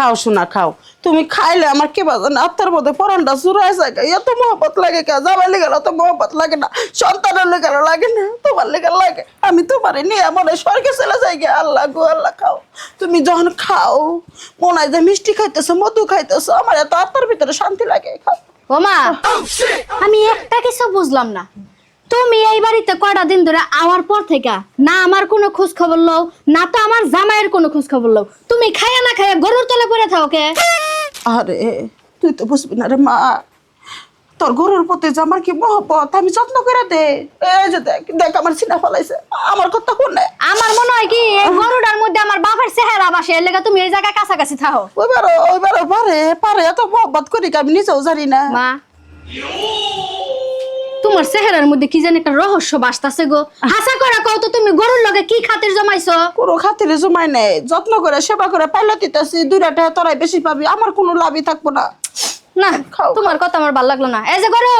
খাও শোনা খাও। তুমি খাইলে আমার কি বাজে না? আত্মার মধ্যে পরানটা চুরাই যায় এত মহব্বত লাগে কে যাবার লেগে অত মহব্বত লাগে না। সন্তানের লেগে লাগে না। তোমার লেগে লাগে। আমি তোমার নিয়ে হয় স্বর্গে চলে যাই গে। আল্লাহ গো, আল্লাহ খাও। তুমি যখন খাও, মনে হয় যে মিষ্টি খাইতেছো, মধু খাইতেছো, আমার এত আত্মার ভিতরে শান্তি লাগে। খাও। ওমা, আমি একটা কিছু বুঝলাম না। তুমি এই বাড়িতে কয়টা দিন ধরে আওয়ার পর থেকে না আমার কোনো খোঁজ খবর লও না তো আমার জামাইয়ের কোনো খোঁজ খবর লও। তুমি খায়া না খায়া গরুর তলে পড়ে থাও কে? আরে তুই তো বুঝবি না রে মা। তোর গরুর প্রতি যে আমার কি মহব্বত আমি যত্ন করে দে। এই যে দেখ দেখ আমার সিনা ফলাইছে। আমার কথা শুনে। আমার মনে হয় কি এই গরুটার মধ্যে আমার বাপের চেহারা বাসে এর লেগে তুমি এই জায়গায় কাছাকাছি থাও। ওইবারও ওইবারও পারে পারে এত মহব্বত করি আমি নিজেও জানি না। মা। তোমার চেহারার মধ্যে কি জানি একটা রহস্য বাসতাছে গো। হাসা করে কও তো তুমি গরুর লগে কি খাতির জমাইছো? কোনো খাতিরে জমাই নেই যত্ন করে সেবা করে পাইলে দিতেছি দুইটা টাকা তোরাই বেশি পাবি আমার কোনো লাভই থাকব না। না তোমার কথা আমার ভালো লাগল না। এই যে গরু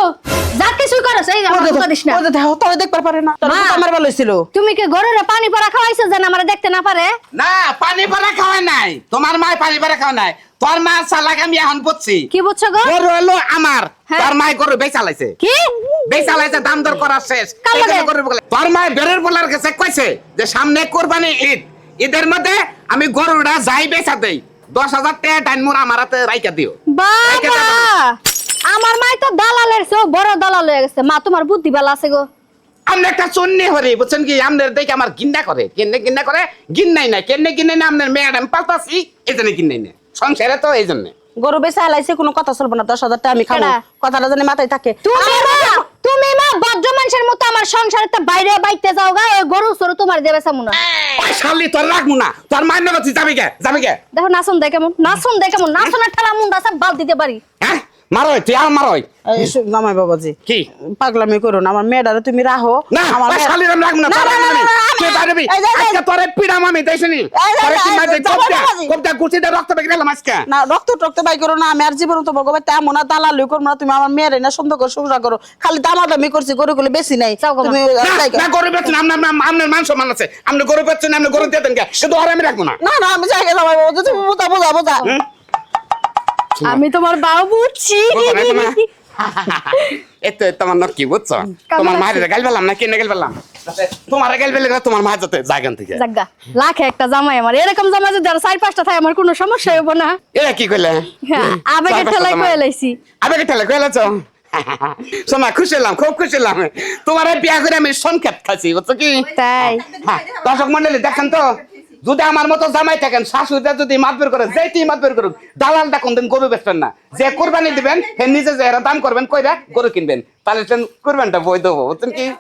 যা সেই আমার কথা দিস না। ওই দেখো তোরা দেখবার পারে না তোরা আমার ভালো ছিল তুমি কি গরুরে পানি পরা খাওয়াইছো যেন আমার দেখতে না পারে? না পানি ভরা খাওয়া নাই। তোমার মায় পানি ভরা খাওয়া নাই। তোর মা চালাক আমি এখন বুঝছি। কি বুঝছ গো? গরু হলো আমার। হ্যাঁ। তোর মায় গরু বেচালাইছে। কি? বেচালাইছে দাম দর করা শেষ। তোর মায় বেরের বলার কাছে কইছে যে সামনে কোরবানি ঈদ। ঈদের মধ্যে আমি গরুটা যাই বেচা দেই। দশ হাজার টাকা টাইম মোর আমার হাতে রাইকা দিও। আমার মাই তো দালালের বড় দালাল হয়ে গেছে। মা তোমার বুদ্ধি বেলা আছে গো। আপনি একটা চন্নি হরি বুঝছেন কি? আপনার দেখে আমার গিন্না করে। কেনে গিন্না করে? গিন্নাই না কেনে গিন্নাই না আপনার ম্যাডাম পাল্টাছি এই জন্য গিন্নাই না সংসারে তো এই জন্য। গরু বেচা আলাইছে কোনো কথা চলবো না দশ হাজার টাকা আমি খাব। কথাটা জানি মাথায় থাকে। তুমি মা তুমি মা বজ্র মানুষের মতো আমার সংসারে বাইরে বাইতে যাও গা ওই গরু সরু তোমার দেবে সামুনা ওই শালি তোর রাখব না তোর মান্য করছি যাবি কে? যাবি কে? দেখো নাচন দেয় কেমন নাচন দেয় কেমন। নাচনের ঠেলা মুন্ডা সব বাল দিতে পারি। হ্যাঁ? মারোই তুই আর মারোই। জামাই বাবাজি কি? পাগলামি করো না আমার মেয়েটারে তুমি রাহো না আমার ওই মেয়ে- শালির আমি রাখব না এই, আজকে তোরে পিড়াম আমি তোরে কি মাঝে কোপটা রক্ত গেলাম আজকে। না রক্ত টক্ত বাই করো না আমি আর জীবন তো ভগবান তেমন না দালালি করো না তুমি আমার মেয়ের না সুন্দর করে করো। খালি দামাদামি করছি গরুগুলো বেশি নাই। তুমি না গরু বেচছেন আপনার আপনার মান সম্মান আছে। আপনি গরু বেচছেন আপনি গরু দিয়ে দেন কে কিন্তু আর আমি রাখব না। না না আমি যাই গেলাম তুমি বোঝা বোঝা বোঝা। আমি তোমার বাবু বুঝছি। বুঝো না তোমার? এতো তোমার ন কি বুঝছ? তোমার? মায়ের গাল পেলাম না কেন গাল পেলাম তোমার গাল পেলে তোমার মা যাতে জায়গান থেকে। জাগা লাখে একটা জামাই আমার। এরকম জামাই যদি আরও চার পাঁচটা থাকে আমার কোনো সমস্যা হইব না। এরা কি কইলে? হ্যাঁ, ঠেলায় জামাই। কয়ে লাইছি। আবেগে ঠেলা কইলেছ শোনা খুশি হলাম খুব খুশি হলাম। তোমার বিয়া করে আমি সংক্ষেপ খাচ্ছি বুঝছ কি? তাই। হ্যাঁ, দর্শক মন্ডলী দেখেন তো। যদি আমার মতো জামাই থাকেন শাশুড়িটা যদি মাতবের করে যেটি মাতবের করুক, দালালটা কোনদিন গরু বেচবেন না। যে কোরবানি দিবেন, হে নিজে যে দাম করবেন, কইরা গরু কিনবেন। তাহলে কোরবানটা হব। বুঝছেন কি?